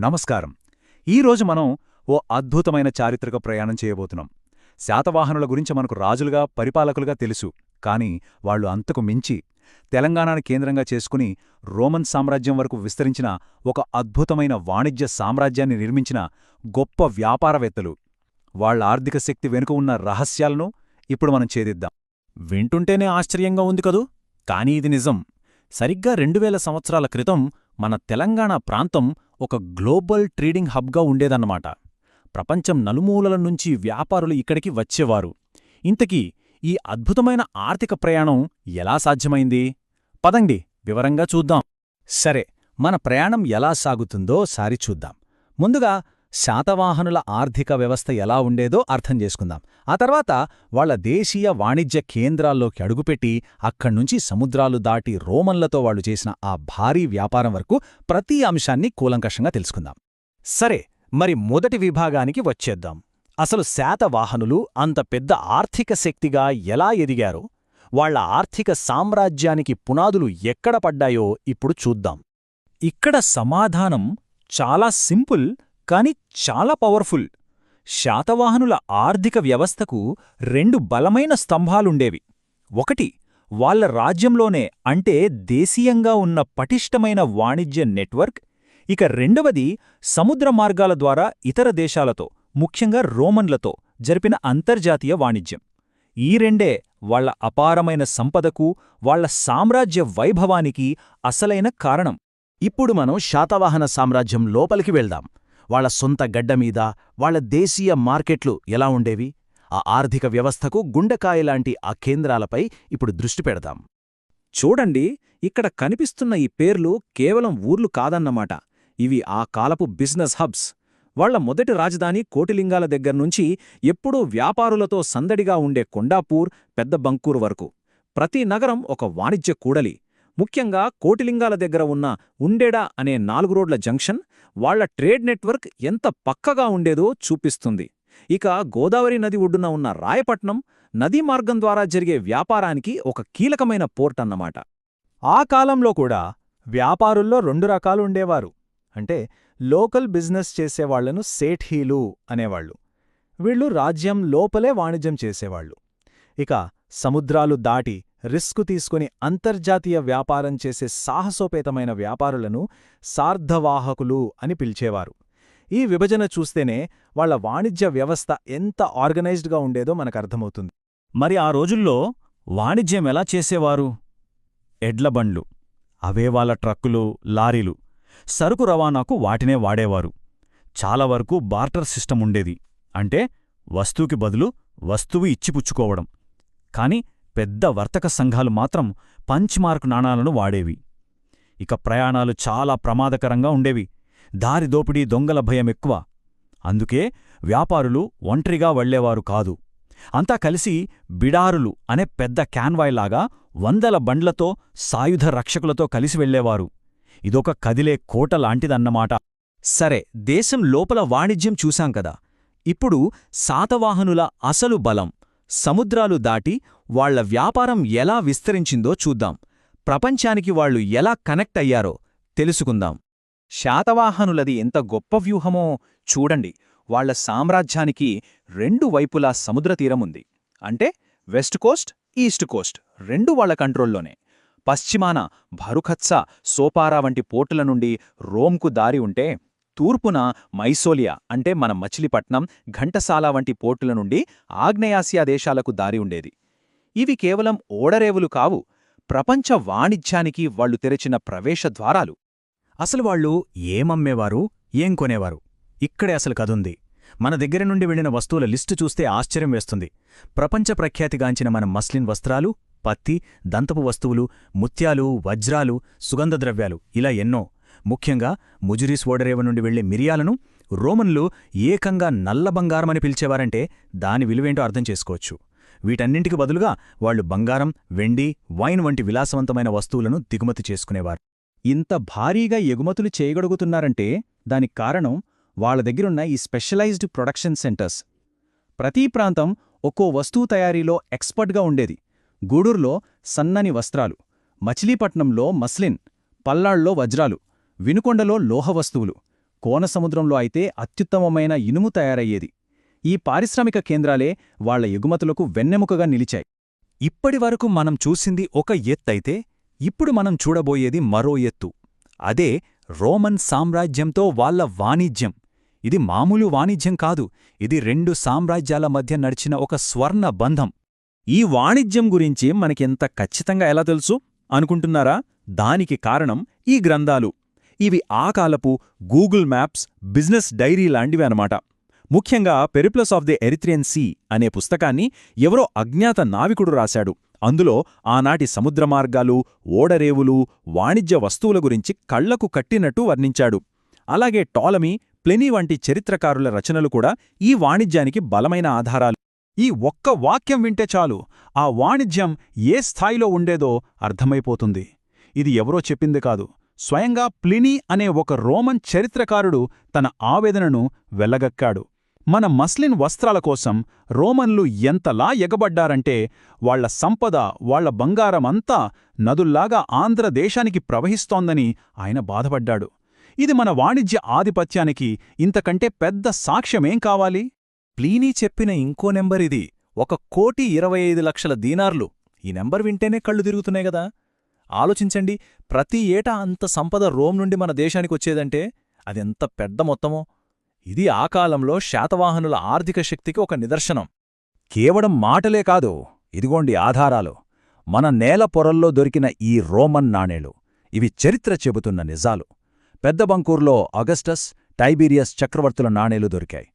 నమస్కారం. ఈరోజు మనం ఓ అద్భుతమైన చారిత్రక ప్రయాణం చేయబోతున్నాం. శాతవాహనుల గురించి మనకు రాజులుగా పరిపాలకులుగా తెలుసు. కాని వాళ్ళు అంతకు మించి తెలంగాణను కేంద్రంగా చేసుకుని రోమన్ సామ్రాజ్యం వరకు విస్తరించిన ఒక అద్భుతమైన వాణిజ్య సామ్రాజ్యాన్ని నిర్మించిన గొప్ప వ్యాపారవేత్తలు. వాళ్ళ ఆర్థిక శక్తి వెనుక ఉన్న రహస్యాలను ఇప్పుడు మనం ఛేదిద్దాం. వింటుంటేనే ఆశ్చర్యంగా ఉంది కదూ? కానీ ఇది నిజం. సరిగ్గా రెండువేల సంవత్సరాల క్రితం మన తెలంగాణ ప్రాంతం ఒక గ్లోబల్ ట్రేడింగ్ హబ్గా ఉండేదన్నమాట. ప్రపంచం నలుమూలల నుంచి వ్యాపారులు ఇక్కడికి వచ్చేవారు. ఇంతకీ ఈ అద్భుతమైన ఆర్థిక ప్రయాణం ఎలా సాధ్యమైంది? పదండి వివరంగా చూద్దాం. సరే మన ప్రయాణం ఎలా సాగుతుందో సారి చూద్దాం. ముందుగా శాతవాహనుల ఆర్థిక వ్యవస్థ ఎలా ఉండేదో అర్థం చేసుకుందాం. ఆ తర్వాత వాళ్ళ దేశీయ వాణిజ్య కేంద్రాల్లోకి అడుగుపెట్టి అక్కడ్నుంచి సముద్రాలు దాటి రోమన్లతో వాళ్ళు చేసిన ఆ భారీ వ్యాపారం వరకు ప్రతి అంశాన్ని కూలంకషంగా తెలుసుకుందాం. సరే మరి మొదటి విభాగానికి వచ్చేద్దాం. అసలు శాతవాహనులు అంత పెద్ద ఆర్థిక శక్తిగా ఎలా ఎదిగారో వాళ్ళ ఆర్థిక సామ్రాజ్యానికి పునాదులు ఎక్కడ పడ్డాయో ఇప్పుడు చూద్దాం. ఇక్కడ సమాధానం చాలా సింపుల్ కాని చాలా పవర్ఫుల్. శాతవాహనుల ఆర్థిక వ్యవస్థకు రెండు బలమైన స్తంభాలుండేవి. ఒకటి వాళ్ళ రాజ్యంలోనే అంటే దేశీయంగా ఉన్న పటిష్టమైన వాణిజ్య నెట్వర్క్. ఇక రెండవది సముద్ర మార్గాల ద్వారా ఇతర దేశాలతో ముఖ్యంగా రోమన్లతో జరిపిన అంతర్జాతీయ వాణిజ్యం. ఈ రెండే వాళ్ళ అపారమైన సంపదకు వాళ్ళ సామ్రాజ్య వైభవానికి అసలైన కారణం. ఇప్పుడు మనం శాతవాహన సామ్రాజ్యం లోపలికి వెళ్దాం. వాళ్ళ సొంత గడ్డమీద వాళ్ళ దేశీయ మార్కెట్లు ఎలా ఉండేవి? ఆ ఆర్థిక వ్యవస్థకు గుండెకాయలాంటి ఆ కేంద్రాలపై ఇప్పుడు దృష్టి పెడదాం. చూడండి ఇక్కడ కనిపిస్తున్న ఈ పేర్లు కేవలం ఊర్లు కాదన్నమాట. ఇవి ఆ కాలపు బిజినెస్ హబ్స్. వాళ్ళ మొదటి రాజధాని కోటిలింగాల దగ్గర్నుంచి ఎప్పుడూ వ్యాపారులతో సందడిగా ఉండే కొండాపూర్ పెద్ద బంకూర్ వరకు. ప్రతి నగరం ఒక వాణిజ్య కూడలి. ముఖ్యంగా కోటిలింగాల దగ్గర ఉన్న ఉండేడా అనే నాలుగు రోడ్ల జంక్షన్ వాళ్ళ ట్రేడ్ నెట్వర్క్ ఎంత పక్కగా ఉండేదో చూపిస్తుంది. ఇక గోదావరి నది ఒడ్డున ఉన్న రాయపట్నం నదీ మార్గం ద్వారా జరిగే వ్యాపారానికి ఒక కీలకమైన పోర్ట్ అన్నమాట. ఆ కాలంలో కూడా వ్యాపారుల్లో రెండు రకాలు ఉండేవారు. అంటే లోకల్ బిజినెస్ చేసేవాళ్ళను సేఠీలు అనేవాళ్ళు వీళ్ళు రాజ్యం లోపలే వాణిజ్యం చేసేవాళ్ళు ఇక సముద్రాలు దాటి రిస్కు తీసుకుని అంతర్జాతీయ వ్యాపారం చేసే సాహసోపేతమైన వ్యాపారులను సార్ధవాహకులు అని పిలిచేవారు. ఈ విభజన చూస్తేనే వాళ్ళ వాణిజ్య వ్యవస్థ ఎంత ఆర్గనైజ్డ్గా ఉండేదో మనకర్థమవుతుంది. మరి ఆ రోజుల్లో వాణిజ్యం ఎలా చేసేవారు? ఎడ్లబండ్లు అవే వాళ్ళ ట్రక్కులు లారీలు. సరుకు రవాణాకు వాటినే వాడేవారు. చాలా వరకు బార్టర్ సిస్టమ్ ఉండేది. అంటే వస్తువుకి బదులు వస్తువు ఇచ్చిపుచ్చుకోవడం. కాని పెద్ద వర్తక సంఘాలు మాత్రం పంచ్మార్క్ నాణాలను వాడేవి. ఇక ప్రయాణాలు చాలా ప్రమాదకరంగా ఉండేవి. దారి దోపిడీ దొంగల భయం ఎక్కువ. అందుకే వ్యాపారులు ఒంటరిగా వెళ్ళేవారు కాదు. అంతా కలిసి బిడారులు అనే పెద్ద క్యాన్వాయ్లాగా వందల బండ్లతో సాయుధ రక్షకులతో కలిసి వెళ్ళేవారు ఇదొక కదిలే కోట లాంటిదన్నమాట. సరే దేశం లోపల వాణిజ్యం చూశాం కదా. ఇప్పుడు శాతవాహనుల అసలు బలం. సముద్రాలు దాటి వాళ్ళ వ్యాపారం ఎలా విస్తరించిందో చూద్దాం. ప్రపంచానికి వాళ్ళు ఎలా కనెక్ట్ అయ్యారో తెలుసుకుందాం. శాతవాహనులది ఎంత గొప్ప వ్యూహమో చూడండి. వాళ్ళ సామ్రాజ్యానికి రెండు వైపులా సముద్రతీరముంది అంటే వెస్ట్ కోస్ట్ ఈస్ట్ కోస్ట్ రెండు వాళ్ళ కంట్రోల్లోనే. పశ్చిమాన భరుఖత్స సోపారా వంటి పోర్టుల నుండి రోమ్కు దారి ఉంటే తూర్పున మైసోలియా అంటే మన మచిలీపట్నం ఘంటసాల వంటి పోర్టుల నుండి ఆగ్నేయాసియా దేశాలకు దారి ఉండేది. ఇవి కేవలం ఓడరేవులు కావు ప్రపంచ వాణిజ్యానికి వాళ్ళు తెరచిన ప్రవేశద్వారాలు అసలు వాళ్ళు ఏమమ్మేవారు ఏం కొనేవారు? ఇక్కడే అసలు కదుంది మన దగ్గర నుండి వెళ్ళిన వస్తువుల లిస్టు చూస్తే ఆశ్చర్యం వేస్తుంది. ప్రపంచ ప్రఖ్యాతిగాంచిన మన మస్లిన్ వస్త్రాలు పత్తి దంతపు వస్తువులు ముత్యాలు వజ్రాలు సుగంధద్రవ్యాలు ఇలా ఎన్నో. ముఖ్యంగా ముజురీస్ ఓడరేవ నుండి వెళ్ళే మిరియాలను రోమన్లు ఏకంగా నల్ల బంగారమని పిలిచేవారంటే దాని విలువేంటో అర్థం చేసుకోవచ్చు. వీటన్నింటికి బదులుగా వాళ్ళు బంగారం వెండి వైన్ వంటి విలాసవంతమైన వస్తువులను దిగుమతి చేసుకునేవారు. ఇంత భారీగా ఎగుమతులు చేయగలుగుతున్నారంటే దానికి కారణం వాళ్ళ దగ్గరున్న ఈ స్పెషలైజ్డ్ ప్రొడక్షన్ సెంటర్స్. ప్రతి ప్రాంతం ఒక్కో వస్తువు తయారీలో ఎక్స్పర్ట్గా ఉండేది. గూడూరులో సన్నని వస్త్రాలు మచిలీపట్నంలో మస్లిన్ పల్లాళ్ళో వజ్రాలు వినుకొండలో లోహవస్తువులు కోనసముద్రంలో అయితే అత్యుత్తమమైన ఇనుము తయారయ్యేది. ఈ పారిశ్రామిక కేంద్రాలే వాళ్ళ ఎగుమతులకు వెన్నెముకగా నిలిచాయి. ఇప్పటివరకు మనం చూసింది ఒక ఎత్తైతే ఇప్పుడు మనం చూడబోయేది మరో ఎత్తు. అదే రోమన్ సామ్రాజ్యంతో వాళ్ళ వాణిజ్యం. ఇది మామూలు వాణిజ్యం కాదు ఇది రెండు సామ్రాజ్యాల మధ్య నడిచిన ఒక స్వర్ణ బంధం. ఈ వాణిజ్యం గురించి మనకింత ఖచ్చితంగా ఎలా తెలుసు? అనుకుంటున్నారా? దానికి కారణం ఈ గ్రంథాలు. ఇవి ఆ కాలపు గూగుల్ మ్యాప్స్ బిజినెస్ డైరీ లాంటివి అనమాట ముఖ్యంగా Periplus of the Erythraean Sea అనే పుస్తకాన్ని ఎవరో అజ్ఞాత నావికుడు రాశాడు. అందులో ఆనాటి సముద్ర మార్గాలు ఓడరేవులు వాణిజ్య వస్తువుల గురించి కళ్ళకు కట్టినట్టు వర్ణించాడు. అలాగే టాలమీ ప్లెనీ వంటి చరిత్రకారుల రచనలు కూడా ఈ వాణిజ్యానికి బలమైన ఆధారాలు. ఈ ఒక్క వాక్యం వింటే చాలు. ఆ వాణిజ్యం ఏ స్థాయిలో ఉండేదో అర్థమైపోతుంది. ఇది ఎవరో చెప్పింది కాదు. స్వయంగా ప్లినీ అనే ఒక రోమన్ చరిత్రకారుడు తన ఆవేదనను వెల్లగక్కాడు మన మస్లిన్ వస్త్రాల కోసం రోమన్లు ఎంతలా ఎగబడ్డారంటే వాళ్ళ సంపద వాళ్ళ బంగారమంతా నదుల్లాగా ఆంధ్రదేశానికి ప్రవహిస్తోందని ఆయన బాధపడ్డాడు. ఇది మన వాణిజ్య ఆధిపత్యానికి ఇంతకంటే పెద్ద సాక్ష్యమేం కావాలి? ప్లీనీ చెప్పిన ఇంకో నెంబర్ ఇది. ఒక కోటి ఇరవై ఐదు లక్షల దీనార్లు. ఈ నెంబర్ వింటేనే కళ్ళు తిరుగుతున్నాయి గదా ఆలోచించండి ప్రతి ఏటా అంత సంపద రోమ్ నుండి మన దేశానికి వచ్చేదంటే అదెంత పెద్ద మొత్తమో. ఇది ఆ కాలంలో శాతవాహనుల ఆర్థిక శక్తికి ఒక నిదర్శనం. కేవలం మాటలే కాదు ఇదిగోండి ఆధారాలు. మన నేల పొరల్లో దొరికిన ఈ రోమన్ నాణేలు. ఇవి చరిత్ర చెబుతున్న నిజాలు. పెద్ద బంకూర్లో అగస్టస్ టైబీరియస్ చక్రవర్తుల నాణేలు దొరికాయి.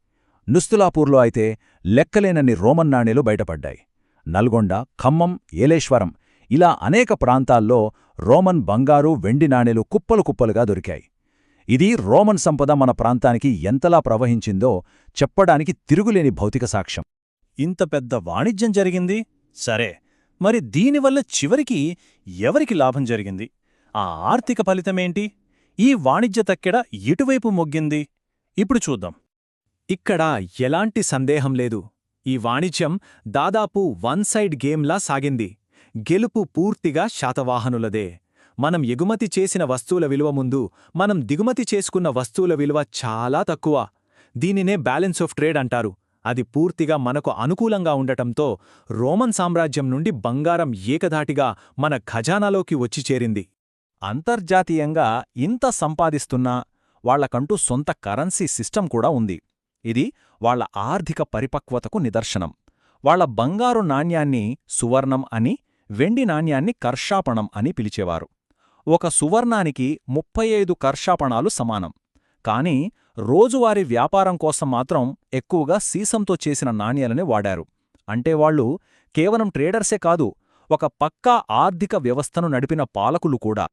నుస్తులాపూర్లో అయితే లెక్కలేనన్ని రోమన్ నాణేలు బయటపడ్డాయి. నల్గొండ ఖమ్మం ఏలేశ్వరం ఇలా అనేక ప్రాంతాల్లో రోమన్ బంగారు వెండి నాణేలు కుప్పలు కుప్పలుగా దొరికాయి. ఇది రోమన్ సంపద మన ప్రాంతానికి ఎంతలా ప్రవహించిందో చెప్పడానికి తిరుగులేని భౌతిక సాక్ష్యం. ఇంత పెద్ద వాణిజ్యం జరిగింది? సరే మరి దీనివల్ల చివరికి ఎవరికి లాభం జరిగింది? ఆ ఆర్థిక ఫలితమేంటి? ఈ వాణిజ్య తక్కెడ ఎటువైపు మొగ్గింది? ఇప్పుడు చూద్దాం. ఇక్కడ ఎలాంటి సందేహం లేదు. ఈ వాణిజ్యం దాదాపు వన్ సైడ్ గేమ్లా సాగింది. గెలుపు పూర్తిగా శాతవాహనులదే. మనం ఎగుమతి చేసిన వస్తువుల విలువ ముందు మనం దిగుమతి చేసుకున్న వస్తువుల విలువ చాలా తక్కువ. దీనినే బ్యాలెన్స్ ఆఫ్ ట్రేడ్ అంటారు. అది పూర్తిగా మనకు అనుకూలంగా ఉండటంతో రోమన్ సామ్రాజ్యం నుండి బంగారం ఏకధాటిగా మన ఖజానాలోకి వచ్చి చేరింది. అంతర్జాతీయంగా ఇంత సంపాదిస్తున్నా వాళ్ళకంటూ సొంత కరెన్సీ సిస్టం కూడా ఉంది. ఇది వాళ్ళ ఆర్థిక పరిపక్వతకు నిదర్శనం. వాళ్ళ బంగారు నాణ్యాన్ని సువర్ణం అని వెండి నాణ్యాన్ని కర్షాపణం అని పిలిచేవారు. ఒక సువర్ణానికి ముప్పై ఐదు కర్షాపణాలు సమానం. కాని రోజువారీ వ్యాపారం కోసం మాత్రం ఎక్కువగా సీసంతో చేసిన నాణ్యాలనే వాడారు. అంటే వాళ్ళు కేవలం ట్రేడర్సే కాదు ఒక పక్కా ఆర్థిక వ్యవస్థను నడిపిన పాలకులు కూడా.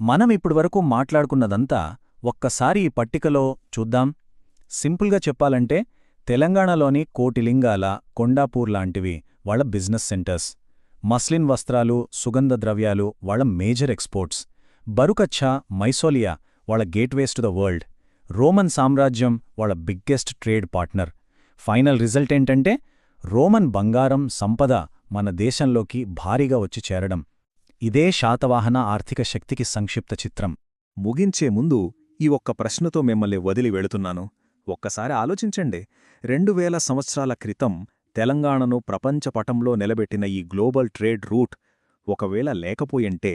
మనమిప్పుడివరకు మాట్లాడుకున్నదంతా ఒక్కసారి ఈ పట్టికలో చూద్దాం. సింపుల్గా చెప్పాలంటే తెలంగాణలోని కోటిలింగాల కొండాపూర్ లాంటివి వాళ్ళ బిజినెస్ సెంటర్స్. మస్లిన్ వస్త్రాలు సుగంధ ద్రవ్యాలు వాళ్ళ మేజర్ ఎక్స్పోర్ట్స్. బరుకచ్చా మైసోలియా వాళ్ళ gateways to the world. Roman సామ్రాజ్యం వాళ్ళ biggest trade partner. Final result ఏంటంటే రోమన్ బంగారం సంపద మన దేశంలోకి భారీగా వచ్చి చేరడం. ఇదే శాతవాహన ఆర్థిక శక్తికి సంక్షిప్త చిత్రం. ముగించే ముందు ఈ ఒక్క ప్రశ్నతో మిమ్మల్ని వదిలి వెళుతున్నాను. ఒక్కసారి ఆలోచించండి. రెండు సంవత్సరాల క్రితం తెలంగాణను ప్రపంచపటంలో నిలబెట్టిన ఈ గ్లోబల్ ట్రేడ్ రూట్ ఒకవేళ లేకపోయింటే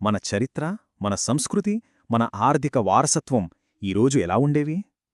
మన చరిత్ర మన సంస్కృతి మన ఆర్థిక వారసత్వం ఈరోజు ఎలా ఉండేవి?